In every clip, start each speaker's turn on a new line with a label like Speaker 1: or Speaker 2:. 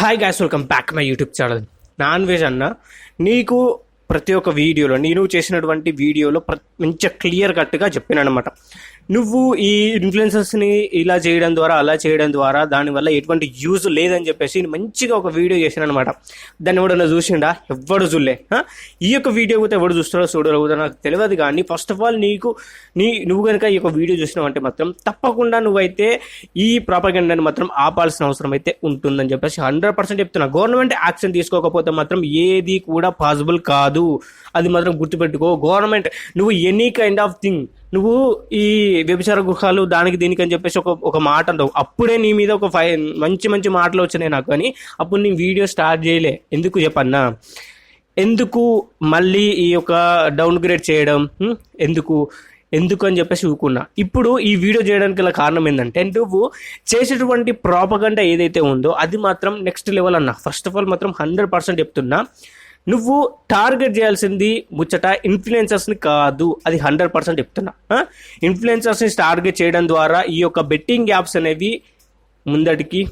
Speaker 1: Hi guys welcome back my YouTube channel non veg అన్న నీకు ప్రతి ఒక్క వీడియోలో నేను చేసినటువంటి వీడియోలో ప్ర మంచిగా క్లియర్ కట్గా చెప్పాను అనమాట నువ్వు ఈ ఇన్ఫ్లుయెన్సర్స్ని ఇలా చేయడం ద్వారా అలా చేయడం ద్వారా దానివల్ల ఎటువంటి యూజ్ లేదని చెప్పేసి నేను మంచిగా ఒక వీడియో చేశాను అనమాట దాన్ని ఎవడన్నా చూసిండా? ఎవడు చూడలే. ఈ యొక్క వీడియో కూడా ఎవడు చూస్తారో చూడరో నాకు తెలియదు కానీ ఫస్ట్ ఆఫ్ ఆల్ నీకు నీ నువ్వు కనుక ఈ యొక్క వీడియో చూసినావంటే మాత్రం తప్పకుండా నువ్వైతే ఈ ప్రాపగెండాని మాత్రం ఆపాల్సిన అవసరం అయితే ఉంటుందని చెప్పేసి హండ్రెడ్ పర్సెంట్ చెప్తున్నా. గవర్నమెంట్ యాక్షన్ తీసుకోకపోతే మాత్రం ఏది కూడా పాసిబుల్ కాదు. అది మాత్రం గుర్తుపెట్టుకో. గవర్నమెంట్ నువ్వు ఎనీ కైండ్ ఆఫ్ థింగ్ నువ్వు ఈ వ్యభిచార గృహాలు దానికి దీనికి అని చెప్పేసి ఒక ఒక మాట అంటావు. అప్పుడే నీ మీద ఒక ఫై మంచి మంచి మాటలు వచ్చినాయి నాకు కానీ అప్పుడు నేను వీడియో స్టార్ట్ చేయలే. ఎందుకు చెప్పన్నా? ఎందుకు మళ్ళీ ఈ యొక్క డౌన్ గ్రేడ్ చేయడం ఎందుకు? ఎందుకు అని చెప్పేసి ఊకున్నా. ఇప్పుడు ఈ వీడియో చేయడానికి గల కారణం ఏంటంటే నువ్వు చేసేటువంటి ప్రాపగండ ఏదైతే ఉందో అది మాత్రం నెక్స్ట్ లెవెల్ అన్న. ఫస్ట్ ఆఫ్ ఆల్ మాత్రం హండ్రెడ్ పర్సెంట్ చెప్తున్నా. నువ్వు టార్గెట్ చేయాల్సింది ముచ్చట ఇన్ఫ్లుయెన్సర్స్ని కాదు. అది హండ్రెడ్ పర్సెంట్ చెప్తున్నా. ఇన్ఫ్లుయెన్సర్స్ని టార్గెట్ చేయడం ద్వారా ఈ యొక్క బెట్టింగ్ యాప్స్ అనేవి ముందటికి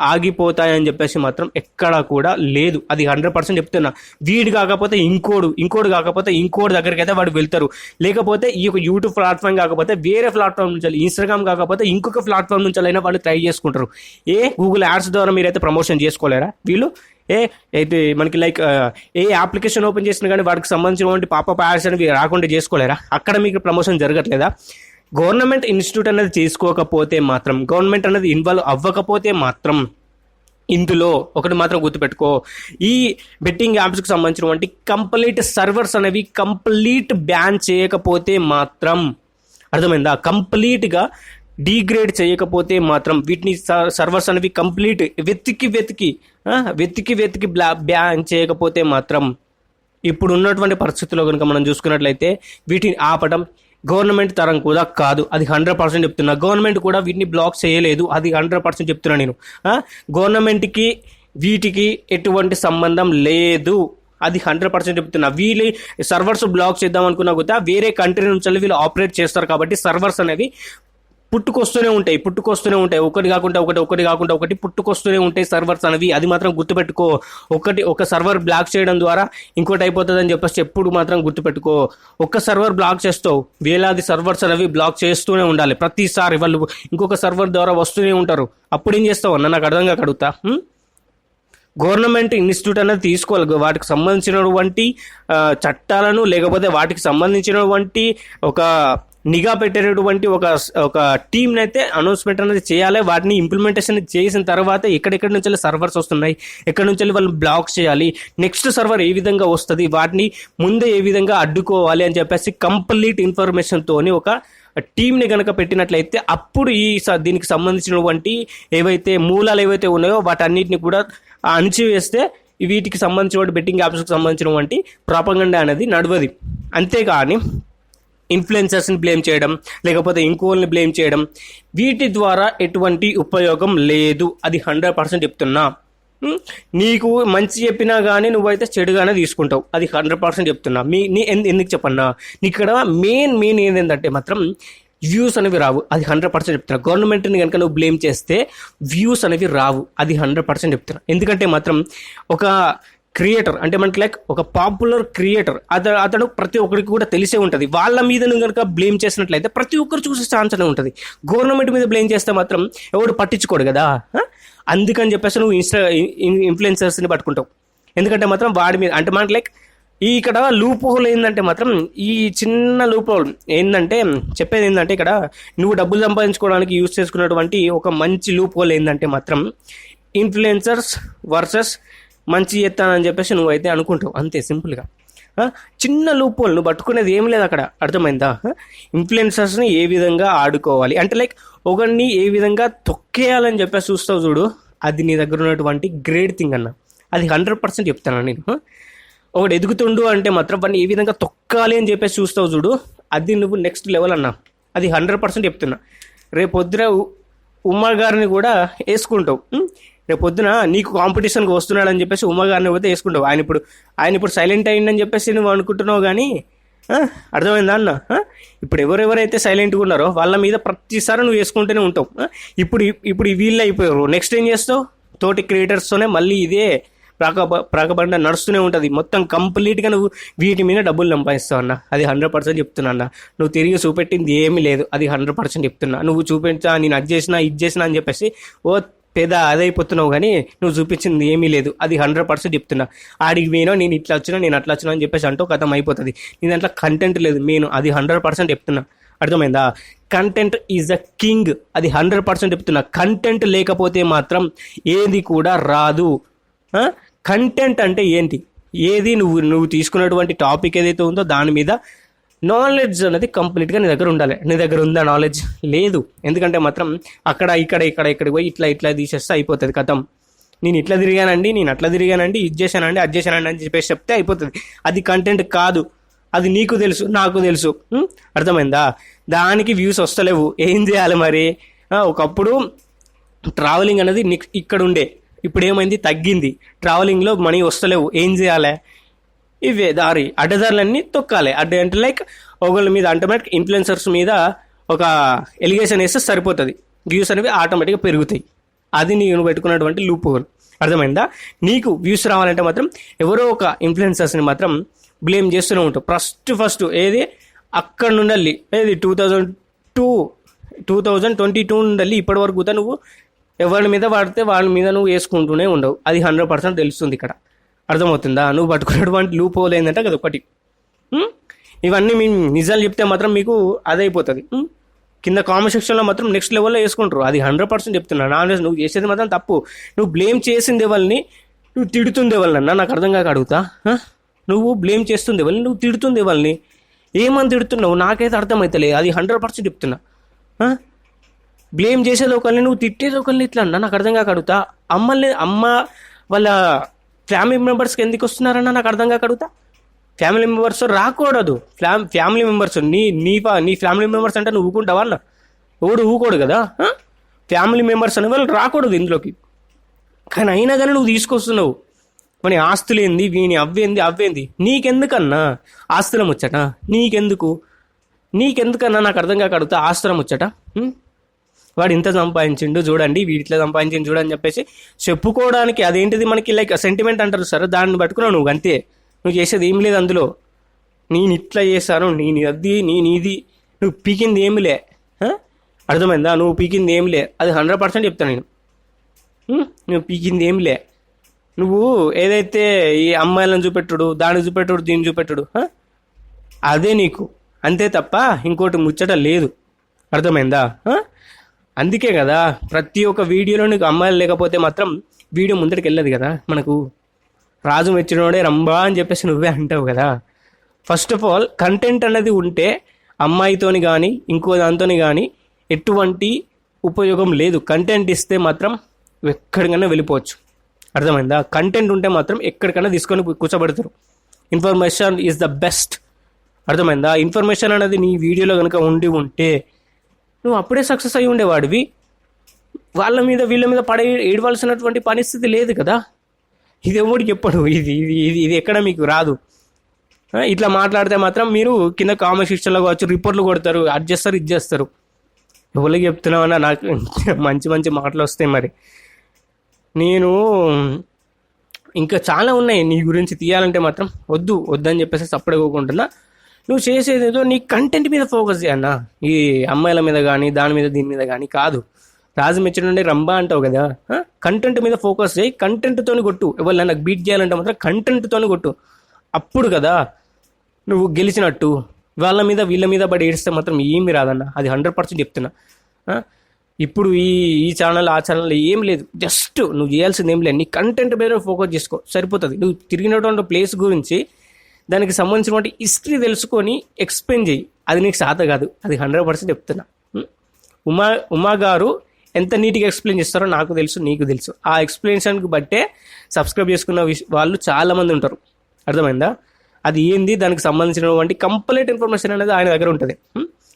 Speaker 1: ఆగిపోతాయని చెప్పేసి మాత్రం ఎక్కడా కూడా లేదు. అది హండ్రెడ్ పర్సెంట్ చెప్తున్నా. వీడు కాకపోతే ఇంకోడు ఇంకోడు కాకపోతే ఇంకోటి దగ్గరికి అయితే వాడు వెళ్తారు. లేకపోతే ఈ యొక్క యూట్యూబ్ ప్లాట్ఫామ్ కాకపోతే వేరే ప్లాట్ఫామ్ నుంచి ఇన్స్టాగ్రామ్ కాకపోతే ఇంకొక ప్లాట్ఫామ్ నుంచి అయినా వాళ్ళు ట్రై చేసుకుంటారు. ఏ గూగుల్ యాడ్స్ ద్వారా మీరైతే ప్రమోషన్ చేసుకోలేరా? వీళ్ళు ఏ అయితే మనకి లైక్ ఏ అప్లికేషన్ ఓపెన్ చేసినా కానీ వాటికి సంబంధించినటువంటి పాప యాడ్స్ అనేవి రాకుండా చేసుకోలేరా? అక్కడ మీకు ప్రమోషన్ జరగట్లేదా? గవర్నమెంట్ ఇన్స్టిట్యూట్ అనేది చేసుకోకపోతే మాత్రం గవర్నమెంట్ అనేది ఇన్వాల్వ్ అవ్వకపోతే మాత్రం ఇందులో ఒకటి మాత్రం గుర్తుపెట్టుకో. ఈ బెట్టింగ్ యాప్స్కి సంబంధించినటువంటి కంప్లీట్ సర్వర్స్ అనేవి కంప్లీట్ బ్యాన్ చేయకపోతే మాత్రం అర్థమైందా? కంప్లీట్గా డీగ్రేడ్ చేయకపోతే మాత్రం వీటిని సర్వర్స్ అనేవి కంప్లీట్ వెతికి వెతికి వెతికి వెతికి బ్లా బ్యాన్ చేయకపోతే మాత్రం ఇప్పుడు ఉన్నటువంటి పరిస్థితుల్లో కనుక మనం చూసుకున్నట్లయితే వీటిని ఆపడం గవర్నమెంట్ తరం కూడా కాదు. అది హండ్రెడ్ పర్సెంట్ చెప్తున్నా. గవర్నమెంట్ కూడా వీటిని బ్లాక్ చేయలేదు. అది హండ్రెడ్ పర్సెంట్ చెప్తున్నా నేను. గవర్నమెంట్కి వీటికి ఎటువంటి సంబంధం లేదు. అది హండ్రెడ్ పర్సెంట్ చెప్తున్నా. వీళ్ళు సర్వర్స్ బ్లాక్ చేద్దాం అనుకున్నా కూడా వేరే కంట్రీ నుంచి వీళ్ళు ఆపరేట్ చేస్తారు కాబట్టి సర్వర్స్ అనేవి పుట్టుకొస్తూనే ఉంటాయి పుట్టుకొస్తూనే ఉంటాయి. ఒకటి కాకుండా ఒకటి ఒకటి కాకుండా ఒకటి పుట్టుకొస్తూనే ఉంటాయి సర్వర్స్ అనేవి. అది మాత్రం గుర్తుపెట్టుకో. ఒకటి ఒక సర్వర్ బ్లాక్ చేయడం ద్వారా ఇంకోటి అయిపోతుంది అని చెప్పేసి ఎప్పుడు మాత్రం గుర్తుపెట్టుకో. ఒక సర్వర్ బ్లాక్ చేస్తావు వేలాది సర్వర్స్ అనేవి బ్లాక్ చేస్తూనే ఉండాలి. ప్రతిసారి వాళ్ళు ఇంకొక సర్వర్ ద్వారా వస్తూనే ఉంటారు. అప్పుడు ఏం చేస్తావు? అన్న నాకు అర్థంగా కడుగుతా గవర్నమెంట్ ఇన్స్టిట్యూట్ అనేది తీసుకోవాలి. వాటికి సంబంధించినటువంటి చట్టాలను లేకపోతే వాటికి సంబంధించినటువంటి ఒక నిఘా పెట్టేటటువంటి ఒక ఒక టీంని అయితే అనౌన్స్మెంట్ అనేది చేయాలి. వాటిని ఇంప్లిమెంటేషన్ చేసిన తర్వాత ఎక్కడెక్కడి నుంచి సర్వర్స్ వస్తున్నాయి ఎక్కడి నుంచి వాళ్ళు బ్లాక్ చేయాలి నెక్స్ట్ సర్వర్ ఏ విధంగా వస్తుంది వాటిని ముందే ఏ విధంగా అడ్డుకోవాలి అని చెప్పేసి కంప్లీట్ ఇన్ఫర్మేషన్తోని ఒక టీంని కనుక పెట్టినట్లయితే అప్పుడు ఈ స- దీనికి సంబంధించినటువంటి ఏవైతే మూలాలు ఏవైతే ఉన్నాయో వాటన్నిటిని కూడా అణిచివేస్తే వీటికి సంబంధించిన బెట్టింగ్ యాప్స్కి సంబంధించినటువంటి ప్రాపగండా అనేది నడవది. అంతేకాని ఇన్ఫ్లుయెన్సర్స్ని బ్లేమ్ చేయడం లేకపోతే ఇంకోల్ని బ్లేమ్ చేయడం వీటి ద్వారా ఎటువంటి ఉపయోగం లేదు. అది హండ్రెడ్ పర్సెంట్ చెప్తున్నా. నీకు మంచి చెప్పినా కానీ నువ్వైతే చెడుగానే తీసుకుంటావు. అది హండ్రెడ్ పర్సెంట్ చెప్తున్నా. మీ నీ ఎందు- ఎందుకు చెప్పన్నా? ఇక్కడ మెయిన్ మెయిన్ ఏంటంటే మాత్రం వ్యూస్ అనేవి రావు. అది హండ్రెడ్ పర్సెంట్ చెప్తున్నా. గవర్నమెంట్ని కనుక నువ్వు బ్లేమ్ చేస్తే వ్యూస్ అనేవి రావు. అది హండ్రెడ్ పర్సెంట్ చెప్తున్నా. ఎందుకంటే మాత్రం ఒక క్రియేటర్ అంటే మనకి లైక్ ఒక పాపులర్ క్రియేటర్. అతను అతను ప్రతి ఒక్కరికి కూడా తెలిసే ఉంటుంది. వాళ్ళ మీద నువ్వు కనుక బ్లేమ్ చేసినట్లయితే ప్రతి ఒక్కరు చూసే ఛాన్స్ అనే ఉంటుంది. గవర్నమెంట్ మీద బ్లేమ్ చేస్తే మాత్రం ఎవడు పట్టించుకోడు కదా? అందుకని చెప్పేసి నువ్వు ఇన్స్టా ఇన్ఫ్లుయెన్సర్స్ని పట్టుకుంటావు. ఎందుకంటే మాత్రం వాడి మీద అంటే మనకి లైక్ ఈ ఇక్కడ లూప్ హోల్ ఏంటంటే మాత్రం ఈ చిన్న లూప్ హోల్ ఏంటంటే చెప్పేది ఏంటంటే ఇక్కడ నువ్వు డబ్బులు సంపాదించుకోవడానికి యూజ్ చేసుకున్నటువంటి ఒక మంచి లూప్ హోల్ ఏంటంటే మాత్రం ఇన్ఫ్లుయెన్సర్స్ వర్సెస్ మంచి చేస్తానని చెప్పేసి నువ్వైతే అనుకుంటావు. అంతే సింపుల్గా చిన్న లూప్ పట్టుకునేది ఏం లేదు అక్కడ. అర్థమైందా? ఇన్ఫ్లుయెన్సర్స్ని ఏ విధంగా ఆడుకోవాలి? అంటే లైక్ ఒకరిని ఏ విధంగా తొక్కేయాలని చెప్పేసి చూస్తావు చూడు. అది నీ దగ్గర ఉన్నటువంటి గ్రేట్ థింగ్ అన్న. అది హండ్రెడ్ పర్సెంట్ చెప్తాను నేను. ఒకడు ఎదుగుతుండు అంటే మాత్రం వాడిని ఏ విధంగా తొక్కాలి అని చెప్పేసి చూస్తావు చూడు. అది నువ్వు నెక్స్ట్ లెవెల్ అన్నా. అది హండ్రెడ్ పర్సెంట్ చెప్తున్నా. రేపు పొద్దున ఉమ్మగారిని ఉమా గారిని కూడా వేసుకుంటావు. రేపు పొద్దున నీకు కాంపిటీషన్కి వస్తున్నాడని చెప్పేసి ఉమా పోతే వేసుకుంటావు ఆయన ఇప్పుడు ఆయన ఇప్పుడు సైలెంట్ అయ్యిందని చెప్పేసి నువ్వు అనుకుంటున్నావు కానీ అర్థమైందా అన్న? ఇప్పుడు ఎవరెవరైతే సైలెంట్గా ఉన్నారో వాళ్ళ మీద ప్రతిసారి నువ్వు వేసుకుంటూనే ఉంటావు. ఇప్పుడు ఇప్పుడు వీళ్ళు అయిపోయారు. నెక్స్ట్ ఏం చేస్తావు? తోటి క్రియేటర్స్తోనే మళ్ళీ ఇదే ప్రాక ప్రాకబండ నడుస్తూనే ఉంటుంది. మొత్తం కంప్లీట్గా నువ్వు వీటి మీద డబ్బులు సంపాదిస్తావు అన్న. అది హండ్రెడ్ పర్సెంట్ చెప్తున్నా అన్న. నువ్వు తిరిగి చూపెట్టింది ఏమీ లేదు. అది హండ్రెడ్ పర్సెంట్ చెప్తున్నా. నువ్వు చూపించా నేను అది చేసినా ఇది చేసినా అని చెప్పేసి ఓ పెద్ద అదైపోతున్నావు కానీ నువ్వు చూపించింది ఏమీ లేదు. అది హండ్రెడ్ పర్సెంట్ చెప్తున్నా. ఆడికి పోయినా నేను ఇట్లా వచ్చినా నేను అట్లా వచ్చినా అని చెప్పేసి అంటూ కథం అయిపోతుంది. నీ దాంట్లో కంటెంట్ లేదు. నేను అది హండ్రెడ్ పర్సెంట్ చెప్తున్నా. అర్థమైందా? కంటెంట్ ఈజ్ అ కింగ్ అది హండ్రెడ్ పర్సెంట్ చెప్తున్నా. కంటెంట్ లేకపోతే మాత్రం ఏది కూడా రాదు. కంటెంట్ అంటే ఏంటి? ఏది నువ్వు నువ్వు తీసుకున్నటువంటి టాపిక్ ఏదైతే ఉందో దాని మీద నాలెడ్జ్ అనేది కంప్లీట్గా నీ దగ్గర ఉండాలి. నీ దగ్గర ఉందా నాలెడ్జ్ లేదు. ఎందుకంటే మాత్రం అక్కడ ఇక్కడ ఇక్కడ ఇక్కడికి పోయి ఇట్లా ఇట్లా తీసేస్తే అయిపోతుంది కథం. నేను ఇట్లా తిరిగానండి నేను అట్లా తిరిగానండి ఇది చేశానండి అది చేశానండి అని చెప్పేసి చెప్తే అయిపోతుంది. అది కంటెంట్ కాదు. అది నీకు తెలుసు నాకు తెలుసు. అర్థమైందా? దానికి వ్యూస్ వస్తలేవు. ఏం చేయాలి మరి? ఒకప్పుడు ట్రావెలింగ్ అనేది ఇక్కడ ఉండే. ఇప్పుడు ఏమైంది? తగ్గింది. ట్రావెలింగ్లో మనీ వస్తలేవు. ఏం చేయాలి? ఇవే దారి. అడ్డదారులన్నీ తొక్కాలి. అడ్డ అంటే లైక్ ఒకళ్ళ మీద ఆటోమేటిక్ ఇన్ఫ్లుయెన్సర్స్ మీద ఒక ఎలిగేషన్ వేస్తే సరిపోతుంది. వ్యూస్ అనేవి ఆటోమేటిక్గా పెరుగుతాయి. అది నేను పెట్టుకున్నటువంటి లూప్ హోల్ అర్థమైందా? నీకు వ్యూస్ రావాలంటే మాత్రం ఎవరో ఒక ఇన్ఫ్లుయెన్సర్స్ని మాత్రం బ్లేమ్ చేస్తూనే ఉంటావు. ఫస్ట్ ఫస్ట్ ఏది? అక్కడ నుండి ఏది? Two thousand two two thousand twenty two నుండి ఇప్పటి వరకు కూడా నువ్వు ఎవరి మీద పడితే వాళ్ళ మీద నువ్వు వేసుకుంటూనే ఉండవు. అది హండ్రెడ్ పర్సెంట్ తెలుస్తుంది ఇక్కడ. అర్థమవుతుందా? నువ్వు పట్టుకున్నటువంటి లూప్ హోల్ ఏంటంటే అది ఒకటి. ఇవన్నీ మీ నిజాలు చెప్తే మాత్రం మీకు అదైపోతుంది. కింద కామెంట్ సెక్షన్లో మాత్రం నెక్స్ట్ లెవెల్లో వేసుకుంటారు. అది హండ్రెడ్ పర్సెంట్ చెప్తున్నా. వెజ్ నువ్వు చేసేది మాత్రం తప్పు. నువ్వు బ్లేమ్ చేసింది వాళ్ళని నువ్వు తిడుతుంది వాళ్ళన్నా నాకు అర్థం కాక అడుగుతా. నువ్వు బ్లేమ్ చేస్తుంది ఎవరిని నువ్వు తిడుతుంది ఎవరిని ఏమని తిడుతున్నావు? నాకైతే అర్థమవుతలే అది హండ్రెడ్ పర్సెంట్ చెప్తున్నా. బ్లేమ్ చేసేది ఒకరిని నువ్వు తిట్టేది ఒకరిని ఇట్లా అన్నా నాకు అర్థం కాక అడుగుతా. అమ్మల్ని అమ్మ వాళ్ళ ఫ్యామిలీ మెంబర్స్కి ఎందుకు వస్తున్నారన్న నాకు అర్థం కాకడుగుతా ఫ్యామిలీ మెంబర్స్ రాకూడదు. ఫ్యామ్ ఫ్యామిలీ మెంబర్స్ నీ నీ ఫా- నీ ఫ్యామిలీ మెంబర్స్ అంటే నువ్వు ఊకుంటావా అన్న? ఎవడు ఊకోడు కదా? ఫ్యామిలీ మెంబర్స్ అనే వాళ్ళు రాకూడదు ఇందులోకి. కానీ అయినా కానీ నువ్వు తీసుకొస్తున్నావు. మన ఆస్తులు ఏంది? వీని అవ్వేంది అవ్వేంది నీకెందుకన్నా? ఆస్తులం వచ్చట నీకెందుకు? నీకెందుకన్నా? నాకు అర్థం కాక అడుగుతా. ఆస్తులం వచ్చట వాడు ఇంత సంపాదించిండు చూడండి వీటిలో సంపాదించిండు చూడని చెప్పేసి చెప్పుకోవడానికి అదేంటిది మనకి లైక్ సెంటిమెంట్ అంటారు సార్? దాన్ని పట్టుకున్నావు నువ్వు అంతే. నువ్వు చేసేది ఏం లేదు అందులో. నేను ఇట్లా చేశాను నేను అది నేను ఇది. నువ్వు పీకింది ఏమిలే అర్థమైందా? నువ్వు పీకింది ఏమిలే అది హండ్రెడ్ పర్సెంట్ చెప్తాను నేను. నువ్వు పీకింది ఏమిలే నువ్వు ఏదైతే ఈ అమ్మాయిలను చూపెట్టుడు దాన్ని చూపెట్టుడు దీన్ని చూపెట్టుడు అదే నీకు. అంతే తప్ప ఇంకోటి ముచ్చట లేదు. అర్థమైందా? అందుకే కదా ప్రతి ఒక్క వీడియోలో నీకు అమ్మాయిలు లేకపోతే మాత్రం వీడియో ముందరికి వెళ్ళదు కదా మనకు. రాజు మెచ్చినోడే రంబా అని చెప్పేసి నువ్వే అంటావు కదా. ఫస్ట్ ఆఫ్ ఆల్ కంటెంట్ అనేది ఉంటే అమ్మాయితోని కానీ ఇంకో దాంతోని కానీ ఎటువంటి ఉపయోగం లేదు. కంటెంట్ ఇస్తే మాత్రం ఎక్కడికైనా వెళ్ళిపోవచ్చు. అర్థమైందా? కంటెంట్ ఉంటే మాత్రం ఎక్కడికైనా తీసుకొని కూర్చోబెడతారు. ఇన్ఫర్మేషన్ ఈజ్ ద బెస్ట్ అర్థమైందా? ఇన్ఫర్మేషన్ అనేది నీ వీడియోలో కనుక ఉండి ఉంటే నువ్వు అప్పుడే సక్సెస్ అయి ఉండేవాడివి. వాళ్ళ మీద వీళ్ళ మీద పడే ఏడవలసినటువంటి పరిస్థితి లేదు కదా. ఇది ఎవడికి చెప్పడు. ఇది ఇది ఇది ఇది ఎక్కడ మీకు రాదు. ఇట్లా మాట్లాడితే మాత్రం మీరు కింద కామెంట్ సెక్షన్లో కావచ్చు రిపోర్ట్లు కొడతారు అది చేస్తారు ఇది చేస్తారు. ఎవరికి చెప్తున్నామన్నా నాకు మంచి మంచి మాటలు వస్తాయి మరి. నేను ఇంకా చాలా ఉన్నాయి నీ గురించి తీయాలంటే మాత్రం వద్దు వద్దని చెప్పేసి అప్పుడే కోకుంటున్నా నువ్వు చేసేది ఏదో నీ కంటెంట్ మీద ఫోకస్ చేయన్న ఈ అమ్మాయిల మీద కానీ దాని మీద దీని మీద కానీ కాదు. రాజు నుండి రంబా అంటావు కదా కంటెంట్ మీద ఫోకస్ చేయి కంటెంట్తోని కొట్టు. ఎవరు నాకు బీట్ చేయాలంటే మాత్రం కంటెంట్తోని కొట్టు. అప్పుడు కదా నువ్వు గెలిచినట్టు వాళ్ళ మీద వీళ్ళ మీద పడి ఏడిస్తే మాత్రం ఏమి రాదన్న. అది హండ్రెడ్ పర్సెంట్ చెప్తున్నా. ఇప్పుడు ఈ ఈ ఛానల్ ఆ ఛానల్ ఏం లేదు. జస్ట్ నువ్వు చేయాల్సింది ఏం లేదు. నీ కంటెంట్ మీద ఫోకస్ చేసుకో. సరిపోతుంది. నువ్వు తిరిగినటువంటి ప్లేస్ గురించి దానికి సంబంధించినటువంటి హిస్టరీ తెలుసుకొని ఎక్స్ప్లెయిన్ చేయి. అది నీకు సాత కాదు. అది హండ్రెడ్ పర్సెంట్ చెప్తున్నా. ఉమా. ఉమా గారు ఎంత నీట్గా ఎక్స్ప్లెయిన్ చేస్తారో నాకు తెలుసు నీకు తెలుసు. ఆ ఎక్స్ప్లెనేషన్కి బట్టే సబ్స్క్రైబ్ చేసుకున్న వాళ్ళు చాలామంది ఉంటారు. అర్థమైందా? అది ఏంది? దానికి సంబంధించినటువంటి కంప్లీట్ ఇన్ఫర్మేషన్ అనేది ఆయన దగ్గర ఉంటుంది.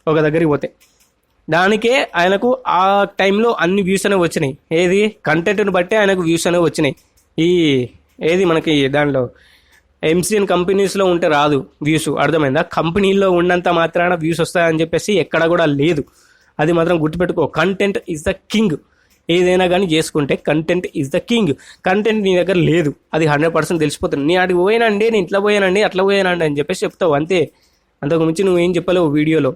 Speaker 1: ఒక దగ్గరికి పోతే. దానికే ఆయనకు ఆ టైంలో అన్ని వ్యూస్ అనేవి వచ్చినాయి. ఏది? కంటెంట్ని బట్టే ఆయనకు వ్యూస్ అనేవి వచ్చినాయి. ఈ ఏది మనకి దానిలో? ఎంసీఎన్ కంపెనీస్లో ఉంటే రాదు వ్యూస్ అర్థమైందా? కంపెనీలో ఉన్నంత మాత్రాన వ్యూస్ వస్తాయని చెప్పేసి ఎక్కడ కూడా లేదు. అది మాత్రం గుర్తుపెట్టుకో. కంటెంట్ ఈజ్ ద కింగ్ ఏదైనా కానీ చేసుకుంటే content is the king content నీ దగ్గర లేదు. అది హండ్రెడ్ పర్సెంట్ తెలిసిపోతుంది. నేను అడిగి పోయానండి నేను ఇట్లా పోయానండి అట్లా పోయానండి అని చెప్పేసి చెప్తావు. అంతే. అంతకు మించి నువ్వేం చెప్పలేవు వీడియోలో.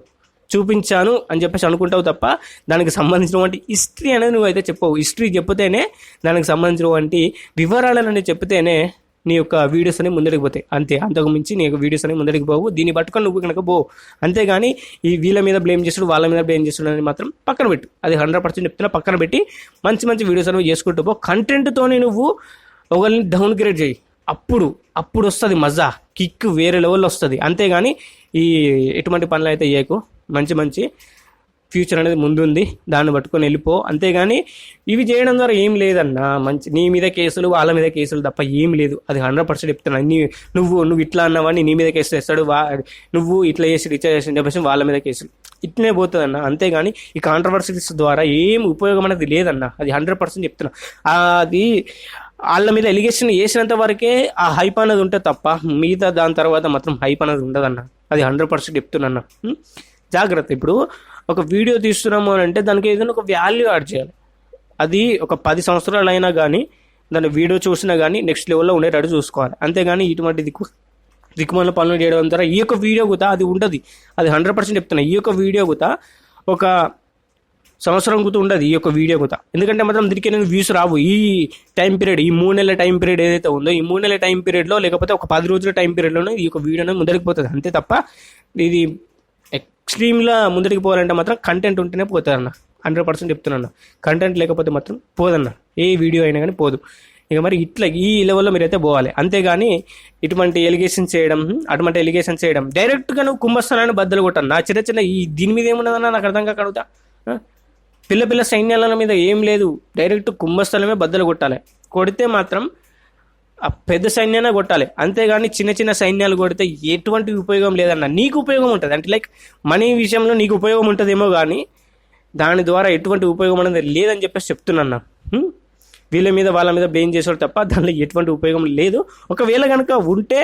Speaker 1: చూపించాను అని చెప్పేసి అనుకుంటావు తప్ప దానికి సంబంధించినటువంటి హిస్టరీ అనేది నువ్వైతే చెప్పవు. హిస్టరీ చెప్తేనే దానికి సంబంధించినటువంటి వివరాలను చెప్తేనే నీ యొక్క వీడియోస్ అనేవి ముందడికి పోతాయి. అంతే అంతకు మించి నీ యొక్క వీడియోస్ అనేవి ముందడికి పోవు. దీన్ని పట్టుకొని నువ్వు కనుక పో. అంతేగాని ఈ వీళ్ళ మీద బ్లేమ్ చేసుడు వాళ్ళ మీద బ్లేమ్ చేసుడు అని మాత్రం పక్కన పెట్టు. అది హండ్రెడ్ పర్సెంట్ చెప్తున్నా పక్కన పెట్టి మంచి మంచి వీడియోస్ అనేవి చేసుకుంటూ పో. కంటెంట్తోనే నువ్వు ఒకరిని డౌన్ గ్రేడ్ చేయి. అప్పుడు అప్పుడు వస్తుంది మజా. కిక్ వేరే లెవెల్లో వస్తుంది. అంతేగాని ఈ ఎటువంటి పనులు అయితే చేయకు. మంచి మంచి ఫ్యూచర్ అనేది ముందుంది. దాన్ని పట్టుకొని వెళ్ళిపో. అంతేగాని ఇవి చేయడం ద్వారా ఏం లేదన్నా మంచి నీ మీద కేసులు వాళ్ళ మీద కేసులు తప్ప ఏం లేదు. అది హండ్రెడ్ పర్సెంట్ చెప్తున్నా. నీ నువ్వు నువ్వు ఇట్లా అన్నవాడిని నీ మీద కేసు వేస్తాడు వా నువ్వు ఇట్లా చేసి ఇట్లా చేసి చెప్పేసి వాళ్ళ మీద కేసులు. ఇట్లనే పోతుంది అన్న అంతేగాని ఈ కాంట్రవర్సీస్ ద్వారా ఏం ఉపయోగం అనేది లేదన్న. అది హండ్రెడ్ పర్సెంట్ చెప్తున్నా. అది వాళ్ళ మీద ఎలిగేషన్ వేసినంత వరకే ఆ హైప్ అనేది ఉంటే తప్ప మిగతా దాని తర్వాత మాత్రం హైప్ అనేది ఉండదన్న. అది హండ్రెడ్ పర్సెంట్ చెప్తున్నా జాగ్రత్త. ఇప్పుడు ఒక వీడియో తీస్తున్నాము అని అంటే దానికి ఏదైనా ఒక వాల్యూ యాడ్ చేయాలి. అది ఒక పది సంవత్సరాలు అయినా కానీ దాని వీడియో చూసినా కానీ నెక్స్ట్ లెవెల్లో ఉండేటట్టు చూసుకోవాలి. అంతేగాని ఇటువంటి దిక్కు దిక్కుమాల పనులు చేయడం ద్వారా ఈ యొక్క వీడియో కూడా అది ఉండదు. అది హండ్రెడ్ పర్సెంట్ చెప్తున్నా. ఈ యొక్క వీడియో కూడా ఒక సంవత్సరం గుత ఉండదు ఈ యొక్క వీడియో కూడా ఎందుకంటే మాత్రం దీనికి నేను వ్యూస్ రావు. ఈ టైం పీరియడ్ ఈ మూడు నెలల టైం పీరియడ్ ఏదైతే ఉందో ఈ మూడు నెలల టైం పీరియడ్లో లేకపోతే ఒక పది రోజుల టైం పీరియడ్లోనే ఈ యొక్క వీడియోనే ముందరికి పోతుంది. అంతే తప్ప ఇది ఎక్స్ట్రీమ్లా ముందరికి పోవాలంటే మాత్రం కంటెంట్ ఉంటేనే పోతారన్న అన్న హండ్రెడ్ పర్సెంట్ చెప్తున్నాను. కంటెంట్ లేకపోతే మాత్రం పోదన్న. ఏ వీడియో అయినా కానీ పోదు. ఇక మరి ఇట్లా ఈ లెవెల్లో మీరైతే పోవాలి. అంతేగాని ఇటువంటి ఎలిగేషన్ చేయడం అటువంటి ఎలిగేషన్ చేయడం డైరెక్ట్గా నువ్వు కుంభస్థలాన్ని బద్దలు కొట్టాను నా చిన్న చిన్న ఈ దీని మీద ఏమున్నదన్నా నాకు అర్థం కాక అడుగుతా. పిల్ల పిల్ల సైన్యాల మీద ఏం లేదు. డైరెక్ట్ కుంభస్థలమే బద్దలు కొట్టాలి. కొడితే మాత్రం పెద్ద సైన్యాన్ని కొట్టాలి. అంతేగాని చిన్న చిన్న సైన్యాలు కొడితే ఎటువంటి ఉపయోగం లేదన్న నీకు ఉపయోగం ఉంటుంది. అంటే లైక్ మనీ విషయంలో నీకు ఉపయోగం ఉంటుందేమో కానీ దాని ద్వారా ఎటువంటి ఉపయోగం అనేది లేదని చెప్పేసి చెప్తున్నాను వీళ్ళ మీద వాళ్ళ మీద బ్లేమ్ చేసాడు తప్ప దానిలో ఎటువంటి ఉపయోగం లేదు. ఒకవేళ కనుక ఉంటే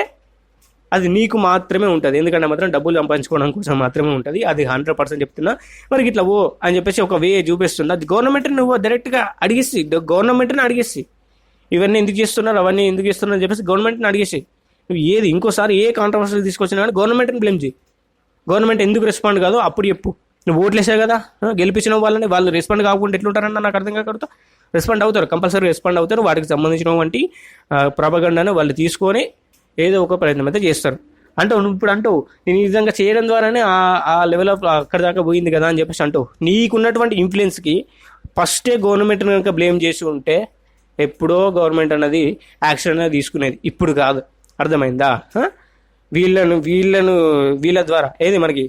Speaker 1: అది నీకు మాత్రమే ఉంటుంది. ఎందుకంటే మాత్రం డబ్బులు సంపాదించుకోవడం కోసం మాత్రమే ఉంటుంది. అది హండ్రెడ్ పర్సెంట్ చెప్తున్నా. మరి ఇట్లా ఓ అని చెప్పేసి ఒక వే చూపిస్తుంది అది గవర్నమెంట్ నువ్వు డైరెక్ట్గా అడిగేసి గవర్నమెంట్ని అడిగేసి ఇవన్నీ ఎందుకు చేస్తున్నారు? అవన్నీ ఎందుకు చేస్తున్నారు అని చెప్పేసి గవర్నమెంట్ని అడిగేసి నువ్వు ఏది ఇంకోసారి ఏ కాంట్రవర్సీ తీసుకొచ్చినా కానీ గవర్నమెంట్ని బ్లేమ్ చేయి. గవర్నమెంట్ ఎందుకు రెస్పాండ్ కాదో అప్పుడు చెప్పు. నువ్వు ఓట్లేసావు కదా? గెలిపించిన వాళ్ళని వాళ్ళు రెస్పాండ్ కాకుండా ఎట్లుంటారన్న నాకు అర్థం కాకూడదు రెస్పాండ్ అవుతారు కంపల్సరీ రెస్పాండ్ అవుతారు. వాటికి సంబంధించినటువంటి ప్రభగండాను వాళ్ళు తీసుకొని ఏదో ఒక ప్రయత్నం అయితే చేస్తారు. అంటావు నువ్వు ఇప్పుడు అంటావు నేను ఈ విధంగా చేయడం ద్వారానే ఆ ఆ లెవెల్ ఆఫ్ అక్కడ దాకా పోయింది కదా? అని చెప్పేసి అంటావు. నీకున్నటువంటి ఇన్ఫ్లుయెన్స్కి ఫస్టే గవర్నమెంట్ని కనుక బ్లేమ్ చేసి ఉంటే ఎప్పుడో గవర్నమెంట్ అన్నది యాక్షన్ అనేది తీసుకునేది. ఇప్పుడు కాదు. అర్థమైందా? వీళ్ళను వీళ్ళను వీళ్ళ ద్వారా. ఏది మనకి?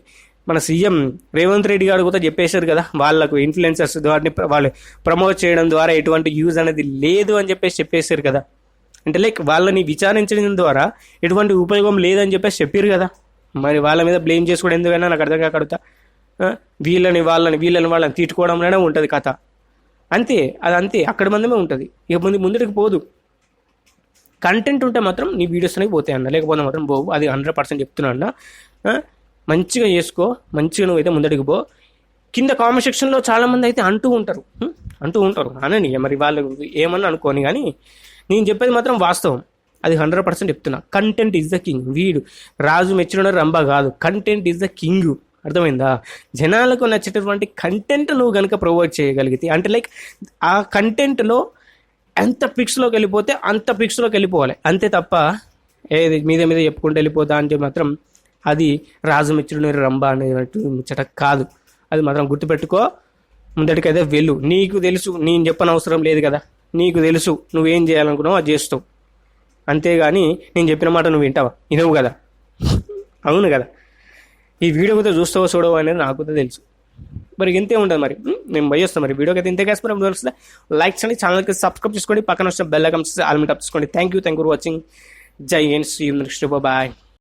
Speaker 1: మన సీఎం రేవంత్ రెడ్డి గారు కూడా చెప్పేశారు కదా వాళ్ళకు ఇన్ఫ్లుయెన్సర్స్ వాటిని వాళ్ళు ప్రమోట్ చేయడం ద్వారా ఎటువంటి యూజ్ అనేది లేదు అని చెప్పేసి చెప్పేశారు కదా. అంటే లైక్ వాళ్ళని విచారించడం ద్వారా ఎటువంటి ఉపయోగం లేదని చెప్పేసి చెప్పారు కదా. మరి వాళ్ళ మీద బ్లేమ్ చేసుకోవడం ఎందుకైనా నాకు అర్థం కాకడతా వీళ్ళని వాళ్ళని వీళ్ళని వాళ్ళని తిట్టుకోవడంలోనే ఉంటుంది కథ. అంతే అది అంతే అక్కడ మందమే ఉంటుంది. ఇక ముందు ముందుకు పోదు. కంటెంట్ ఉంటే మాత్రం నీ వీడియోస్ అనేవి పోతాయి అన్న. లేకపోతే మాత్రం పోవు. అది హండ్రెడ్ పర్సెంట్ చెప్తున్నా అన్న. మంచిగా చేసుకో. మంచిగా నువ్వు అయితే ముందడికి పో. కింద కామెంట్ సెక్షన్లో చాలామంది అయితే అంటూ ఉంటారు. అంటూ ఉంటారు. అనని మరి వాళ్ళు ఏమన్నా అనుకోని కానీ నేను చెప్పేది మాత్రం వాస్తవం. అది హండ్రెడ్ పర్సెంట్ చెప్తున్నా. కంటెంట్ ఈజ్ ద కింగ్ వీడు రాజు మెచ్చిన రంభ కాదు. కంటెంట్ ఈజ్ ద కింగ్ అర్థమైందా? జనాలకు నచ్చేటటువంటి కంటెంట్ నువ్వు కనుక ప్రొవైడ్ చేయగలిగితే అంటే లైక్ ఆ కంటెంట్లో ఎంత పిక్స్లోకి వెళ్ళిపోతే అంత పిక్స్లోకి వెళ్ళిపోవాలి. అంతే తప్ప ఏది మీద మీద చెప్పుకుంటూ వెళ్ళిపోతా అంటే మాత్రం అది రాజమిత్రుడు రంభ అనేటువంటి ముచ్చట కాదు. అది మాత్రం గుర్తుపెట్టుకో. ముందటికైతే వెళ్ళు. నీకు తెలుసు నేను చెప్పని అవసరం లేదు కదా. నీకు తెలుసు నువ్వేం చేయాలనుకున్నావు అది చేస్తావు. అంతేగాని నేను చెప్పిన మాట నువ్వు వింటావా? వినవు కదా. అవును కదా. ఈ వీడియో కూడా చూస్తావో చూడవో అనేది నాకు కూడా తెలుసు. మరి ఇంతే ఉంటుంది మరి. నేను పోయి మరి. వీడియోకి అయితే ఇంతే కాసి మరి వస్తుంది లైక్ చేయండి ఛానల్కి సబ్స్క్రైబ్ చేసుకోండి. పక్కన వచ్చిన బెల్ ఐకాన్ ఆల్మెంట్ అప్ చేసుకోండి. Thank you thank you for watching జై హింద్ సీ నెక్స్ట్ బాయ్